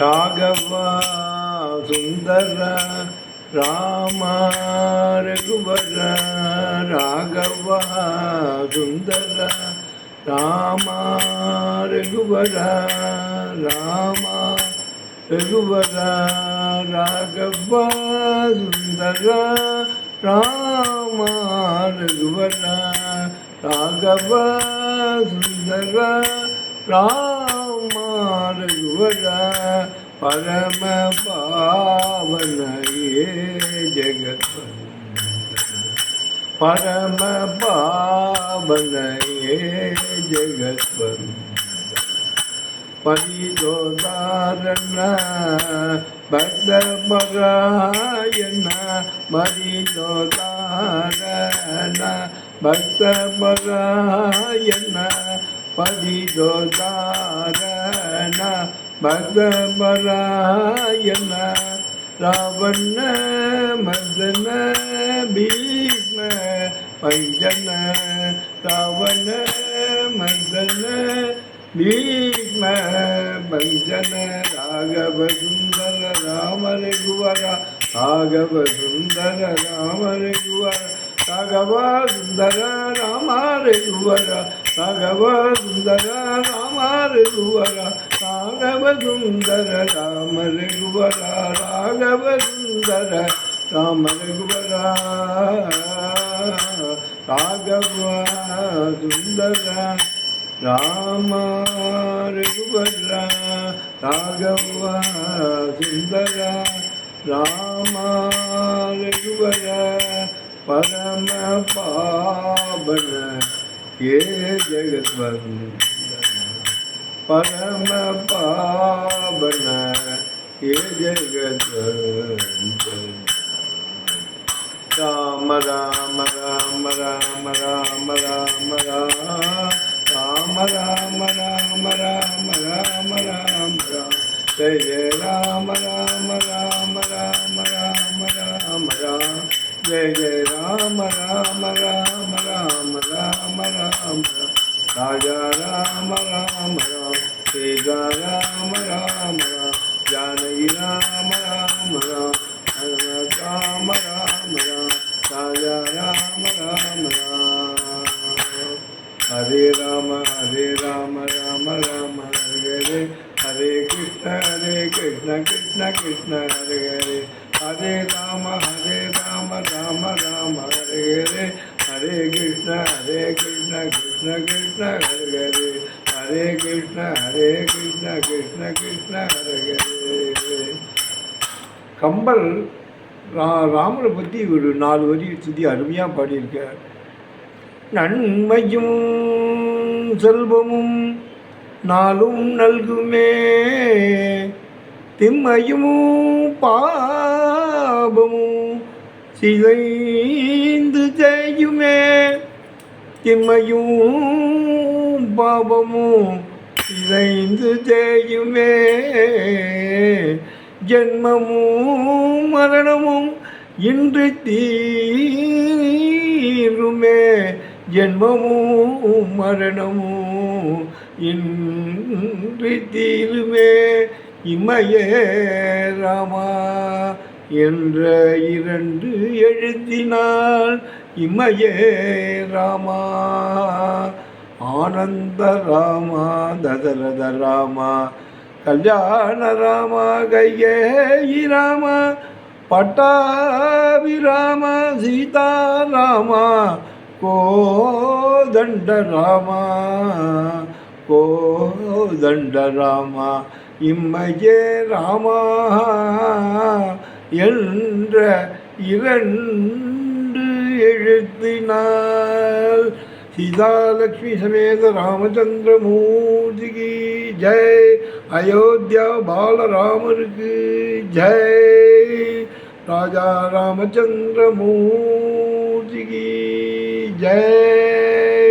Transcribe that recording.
ராகவ சுந்தர ராம ரகுவர ராகவ சுந்தர ராம ரகுவர ராம ரகுவர ராகவ சுந்தர ராம ரகுவர ராகவ சுந்தர ராம गुरा परम पावन ये जगत परम पावन ये जगत परिजो दारण भक्त परायण परिजो दारण भक्त परायण परिजो दारण சரண பகவராயண ராவண மதன பீஷ்ம பஞ்சன ராவண மதன பீஷ்ம பஞ்சன ராகவ சுந்தர ராம ரகுவர ராகவ சுந்தர ராம ரகுவர ராகவ சுந்தர ராம ரகுவர ராகவ சுந்தர ராம ரகுவரா ராகவ சுந்தர ராம ரகுவரா ராகவ சுந்தர ராம ரகுவரா ராகவா சுந்தரா ராம ரகுவரா ராகவா சுந்தரா ராம ரகுவரா பரம பாபன ये जगत ஜெகத்வந்தன பரம பாபன ஏ ஜெகத்வந்தன ராம ராம ராம ராம ராம ராம ராம ராம ராம ராம ராம ராம ராம ராம ஜெய ஜெய ராம ராம ராம ராம ராம ராம ராம ஜெய ஜெய ராம ராம ராம ராம ராம राजा राम राम राम, तेजा राम राम राम, जानई राम राम राम हरत राम राम राम, राजा राम राम राम। हरे राम हरे राम राम राम, हरे हरे हरे कृष्ण हरे कृष्ण कृष्ण कृष्ण, हरे हरे। हरे राम हरे राम राम राम, हरे हरे ஹரே கிருஷ்ண ஹரே கிருஷ்ண கிருஷ்ண கிருஷ்ண ஹரே ஹரே. ஹரே கிருஷ்ண ஹரே கிருஷ்ண கிருஷ்ண கிருஷ்ண ஹரே ஹரே. கம்பல் ரா ராமரை பற்றி ஒரு நாலு வரி சுற்றி அருமையாக பாடியிருக்கார். நன்மையும் செல்வமும் நாளும் நல்குமே. திம்மையும் பாபமும் சிதைந்து செய்யுமே திம்மையும் பாபமும் சிதைந்து செய்யுமே ஜென்மமும் மரணமும் இன்று தீருமே. ஜென்மமும் மரணமும் இன்று தீருமே. இமயே ராமா. என்ற இரண்டு எழுத்தினால் இமயே ராமா. ஆனந்த ராமா தசரத ராமா கல்யாண ராமா கையேயி ராமா பட்டாபி ராமா சீதா ராமா கோதண்ட ராமா கோதண்ட ராமா இம்மையே ராமா. என்ற இரண்டு எழுத்தினால் सीतालक्ष्मी समेत रामचंद्र मूर्ति की जय अयोध्या बाल राम की जय राजा जय